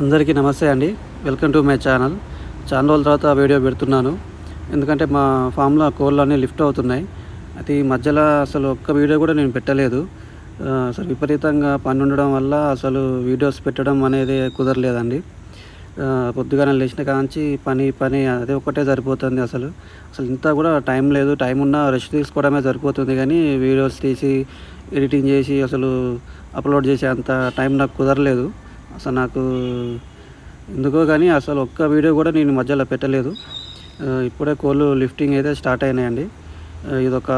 అందరికీ నమస్తే అండి. Welcome to my channel. చాలా రోజుల తర్వాత వీడియో పెడుతున్నాను. ఎందుకంటే మా ఫామ్లో కోళ్ళు అన్నీ లిఫ్ట్ అవుతున్నాయి. అది మధ్యలో అసలు ఒక్క వీడియో కూడా నేను పెట్టలేదు. అసలు విపరీతంగా పని ఉండడం వల్ల అసలు వీడియోస్ పెట్టడం అనేది కుదరలేదండి. ఆ, పొద్దుగానే లేచిన కాంచి పని పని అదే ఒక్కటే సరిపోతుంది అసలు. అసలు ఇంత కూడా టైం లేదు. టైం ఉన్నా రెస్ట్ తీసుకోవడమే సరిపోతుంది కానీ వీడియోస్ తీసి ఎడిటింగ్ చేసి అసలు అప్లోడ్ చేసే అంత టైం నాకు కుదరలేదు. అసలు నాకు ఎందుకో కానీ అసలు ఒక్క వీడియో కూడా నేను మధ్యలో పెట్టలేదు. ఇప్పుడే కోళ్ళు లిఫ్టింగ్ అయితే స్టార్ట్ అయినాయండి. ఇది ఇదొక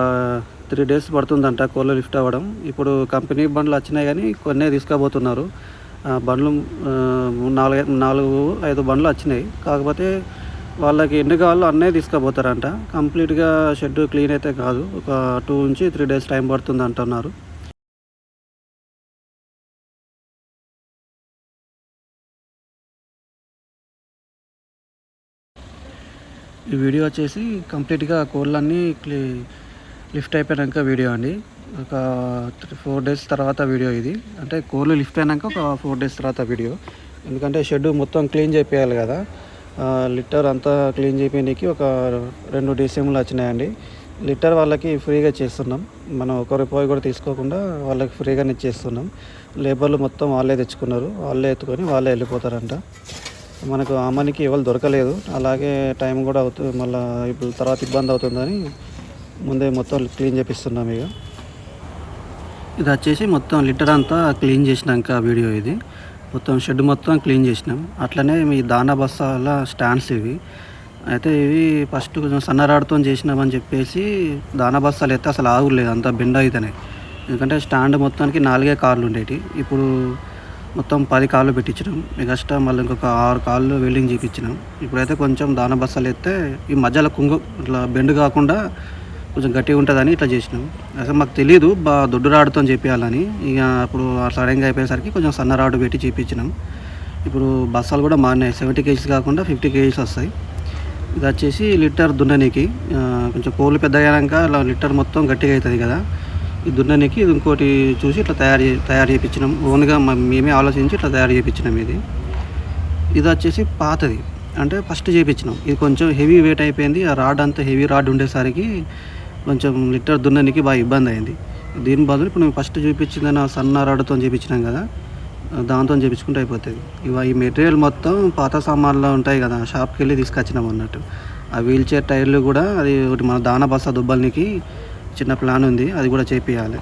త్రీ డేస్ పడుతుందంట కోళ్ళు లిఫ్ట్ అవ్వడం. ఇప్పుడు కంపెనీ బండ్లు వచ్చినాయి కానీ కొన్నే తీసుకుపోతున్నారు. ఆ, బండ్లు నాలుగు నాలుగు ఐదు బండ్లు వచ్చినాయి. కాకపోతే వాళ్ళకి ఎన్ని కావాలో అన్నీ తీసుకుపోతారంట. కంప్లీట్గా షెడ్ క్లీన్ అయితే కాదు. ఒక టూ నుంచి త్రీ డేస్ టైం పడుతుంది అంటున్నారు ఈ వీడియో వచ్చేసి కంప్లీట్గా కోళ్ళన్నీ క్లీ లిఫ్ట్ అయిపోయాక వీడియో అండి. ఒక ఫోర్ డేస్ తర్వాత వీడియో ఇది. అంటే కోళ్ళు లిఫ్ట్ అయినాక ఒక ఫోర్ డేస్ తర్వాత వీడియో. ఎందుకంటే షెడ్ మొత్తం క్లీన్ చేయాలి కదా. లిటర్ అంతా క్లీన్ చేయడానికి ఒక రెండు డిసెంబర్లు వచ్చినాయండి. లిటర్ వాళ్ళకి ఫ్రీగా చేస్తున్నాం. మనం ఒక రూపాయి కూడా తీసుకోకుండా వాళ్ళకి ఫ్రీగానే ఇచ్చేస్తున్నాం లేబర్లు మొత్తం వాళ్ళే తెచ్చుకున్నారు. వాళ్ళే ఎత్తుకొని వాళ్ళే వెళ్ళిపోతారంట. మనకు అమ్మనికి ఎవరు దొరకలేదు. అలాగే టైం కూడా అవుతుంది మళ్ళీ ఇప్పుడు తర్వాత ఇబ్బంది అవుతుందని ముందే మొత్తం క్లీన్ చేపిస్తున్నాం ఇక. ఇది వచ్చేసి మొత్తం లిటర్ అంతా క్లీన్ చేసినాక వీడియో ఇది. మొత్తం షెడ్ మొత్తం క్లీన్ చేసినాం. అట్లనే మీ దానా బస్తాల స్టాండ్స్ ఇవి. అయితే ఇవి ఫస్ట్ కొంచెం సన్నరాడుతో చేసినామని చెప్పేసి దానా బస్తాలు అయితే అసలు ఆగులేదు. అంతా బెండ్ అవుతున్నాయి ఎందుకంటే స్టాండ్ మొత్తానికి నాలుగే కార్లు ఉండేవి ఇప్పుడు మొత్తం పది కాళ్ళు పెట్టించినాం. నెక్స్ట్ మళ్ళీ ఇంకొక ఆరు కాళ్ళు వెల్డింగ్ చేయించినాం ఇప్పుడైతే కొంచెం దాన బస్తాలు ఎత్తే ఈ మధ్యలో కుంగు ఇట్లా బెండ్ కాకుండా కొంచెం గట్టిగా ఉంటుందని ఇట్లా చేసినాం. అసలు మాకు తెలియదు బా దొడ్డు రాడుతో చేపించాలని ఇక అప్పుడు సడన్గా అయిపోయేసరికి కొంచెం సన్న రాడు పెట్టి చేయించినాం ఇప్పుడు బస్తాలు కూడా మారినాయి. సెవెంటీ కేజీస్ కాకుండా ఫిఫ్టీ కేజీస్ వస్తాయి. ఇది వచ్చేసి లిటర్ దున్ననీకి కొంచెం కోళ్ళు పెద్దగా అయ్యాక లిటర్ మొత్తం గట్టిగా అవుతుంది కదా. దున్ననికి ఇది ఇంకోటి చూసి ఇట్లా తయారు చే తయారు చేయించినాం ఓన్గా మేమే ఆలోచించి ఇట్లా తయారు చేయించినాం ఇది. ఇది వచ్చేసి పాతది. అంటే ఫస్ట్ చేయించినాం ఇది కొంచెం హెవీ వెయిట్ అయిపోయింది. ఆ రాడ్ అంతా హెవీ రాడ్ ఉండేసరికి కొంచెం లిటర్ దున్ననికి బాగా ఇబ్బంది అయింది. దీని బదులు ఇప్పుడు మేము ఫస్ట్ చూపించిందన్న సన్న రాడ్తో చేయించినాం కదా దాంతో చేయించుకుంటే అయిపోతుంది. ఇవ ఈ మెటీరియల్ మొత్తం పాత సామాన్లు ఉంటాయి కదా షాప్కి వెళ్ళి తీసుకొచ్చినాం అన్నట్టు. ఆ వీల్ చైర్ టైర్లు కూడా అది ఒకటి మన దాన బస్సా దుబ్బల్నికి చిన్న ప్లాన్ ఉంది అది కూడా చేపియాలి.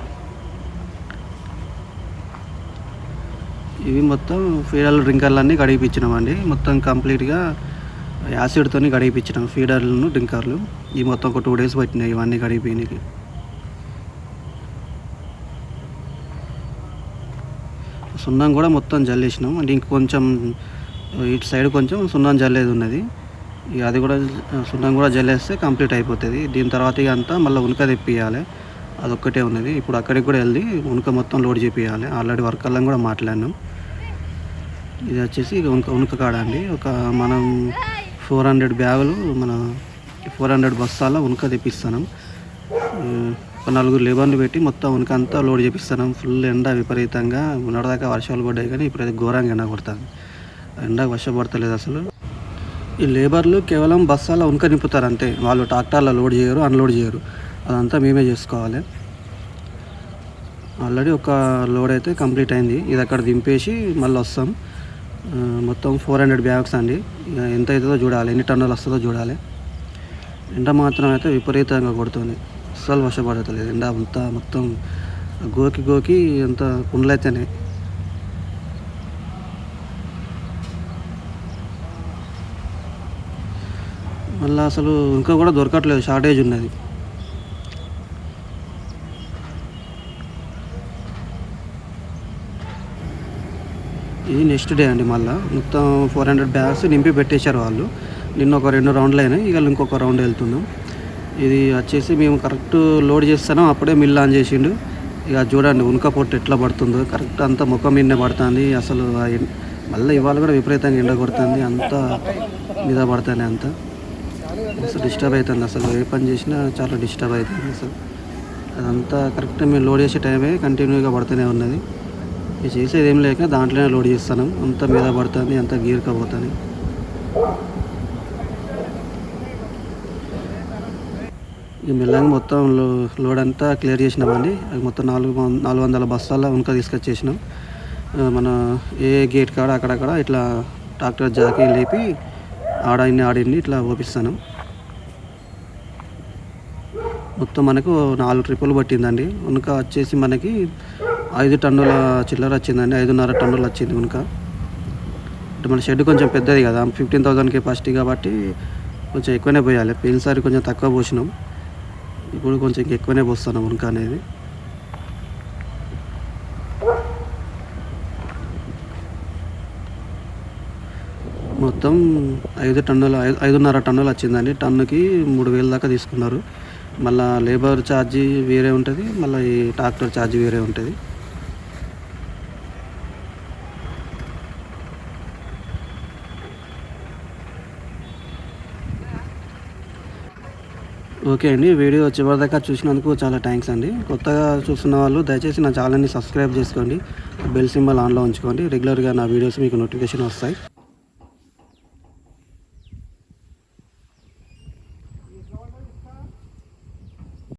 ఇవి మొత్తం ఫీడర్లు డ్రింకర్లన్నీ కడిగిపించినామండి మొత్తం కంప్లీట్గా యాసిడ్తో కడిగిపించినాం ఫీడర్లను డ్రింకర్లు. ఇవి మొత్తం ఒక టూ డేస్ పట్టినాయి ఇవన్నీ కడిగిపోయినాయి సున్నం కూడా మొత్తం జల్లేసినాం. అంటే ఇంకొంచెం ఇటు సైడ్ కొంచెం సున్నం జల్లేది ఉన్నది. ఇక అది కూడా సున్నం కూడా జల్లేస్తే కంప్లీట్ అయిపోతుంది. దీని తర్వాత ఇక అంతా మళ్ళీ ఉనక తెప్పియాలి అదొక్కటే ఉన్నది. ఇప్పుడు అక్కడికి కూడా వెళ్ళి ఉనక మొత్తం లోడ్ చేపియాలి ఆల్రెడీ వర్కర్లను కూడా మాట్లాడినాం. ఇది వచ్చేసి ఇక ఉనక ఉనక కాడ అండి. ఒక మనం ఫోర్ హండ్రెడ్ బ్యాగులు మన ఫోర్ హండ్రెడ్ బస్తాల ఉనక తెప్పిస్తాను ఒక నలుగురు లేబర్లు పెట్టి మొత్తం ఉనక అంతా లోడ్ చేపిస్తాను ఫుల్ ఎండ విపరీతంగా. ఉన్నదాకా వర్షాలు పడ్డాయి కానీ ఇప్పుడు ఘోరంగా ఎండ కొడుతుంది. ఎండ వర్షపడతలేదు అసలు. ఈ లేబర్లు కేవలం బస్సాల ఉనక నింపుతారు అంతే వాళ్ళు ట్రాక్టర్లో లోడ్ చేయరు అన్లోడ్ చేయరు. అదంతా మేమే చేసుకోవాలి. ఆల్రెడీ ఒక లోడ్ అయితే కంప్లీట్ అయింది. ఇది అక్కడ దింపేసి మళ్ళీ వస్తాం. మొత్తం ఫోర్ హండ్రెడ్ బ్యాగ్స్ అండి. ఎంత అవుతుందో చూడాలి. ఎన్ని టన్నులు వస్తుందో చూడాలి. ఎండ మాత్రం అయితే విపరీతంగా కొడుతుంది. అస్సలు వర్షపడతలేదు ఎండ అంతా మొత్తం గోకి గోకి అంత కుండలైతేనే మళ్ళీ అసలు ఇంకా కూడా దొరకట్లేదు షార్టేజ్ ఉన్నది. ఇది నెక్స్ట్ డే అండి మళ్ళీ. మొత్తం ఫోర్ హండ్రెడ్ బ్యాగ్స్ నింపి పెట్టేశారు వాళ్ళు. నిన్న ఒక రెండు రౌండ్లు అయినాయి ఇక ఇంకొక రౌండ్ వెళ్తున్నాం. ఇది వచ్చేసి మేము కరెక్ట్ లోడ్ చేస్తాను అప్పుడే మిల్ ఆన్ చేసిండు. ఇక చూడండి ఉనక పొట్టు ఎట్లా పడుతుందో. కరెక్ట్ అంతా ముఖం మీదనే పడుతుంది. అసలు మళ్ళీ ఇవాళ కూడా విపరీతంగా ఎండ కొడుతుంది. అంతా మీద పడుతుంది అంతా. అసలు డిస్టర్బ్ అవుతుంది అసలు. ఏ పని చేసినా చాలా డిస్టర్బ్ అవుతుంది అసలు. అదంతా కరెక్ట్ మేము లోడ్ చేసే టైమే కంటిన్యూగా పడుతూనే ఉన్నది. మేము చేసేది ఏం లేక దాంట్లోనే లోడ్ చేస్తాను అంత మీద పడుతుంది అంత గీరకపోతుంది ఇక మెల్లగా మొత్తం లో- లోడ్ అంతా క్లియర్ చేసినామండి అది మొత్తం నాలుగు నాలుగు వందల బస్తాల ఉనక తీసుకొచ్చేసినాం. మన ఏ గేట్ కాడ అక్కడక్కడ ఇట్లా ట్రాక్టర్ జాకీ లేపి ఆడాయిని ఆడిన్ని ఇట్లా ఓపిస్తాను. మొత్తం మనకు నాలుగు ట్రిప్పులు పట్టిందండి. ఉనక వచ్చేసి మనకి ఐదు టన్నుల చిల్లర వచ్చిందండి. ఐదున్నర టన్నులు వచ్చింది ఉనక. అంటే మన షెడ్ కొంచెం పెద్దది కదా. ఫిఫ్టీన్ థౌసండ్ కెపాసిటీ కాబట్టి కొంచెం ఎక్కువనే పోయాలి. పోయినసారి కొంచెం తక్కువ పోసినాం. ఇప్పుడు కొంచెం ఎక్కువనే పోస్తున్నాం ఉనక అనేది. మొత్తం ఐదు టన్నుల ఐదు ఐదున్నర టన్నులు వచ్చిందండి. టన్నుకి మూడు వేలు దాకా తీసుకున్నారు. మళ్ళీ లేబర్ ఛార్జీ వేరే ఉంటుంది మళ్ళీ ఈ ట్రాక్టర్ ఛార్జీ వేరే ఉంటుంది. ఓకే అండి వీడియో చివరిదాకా చూసినందుకు చాలా థ్యాంక్స్ అండి. కొత్తగా చూస్తున్న వాళ్ళు దయచేసి నా ఛానల్ని సబ్స్క్రైబ్ చేసుకోండి. బెల్ సింబల్ ఆన్లో ఉంచుకోండి. రెగ్యులర్గా నా వీడియోస్ మీకు నోటిఫికేషన్ వస్తాయి.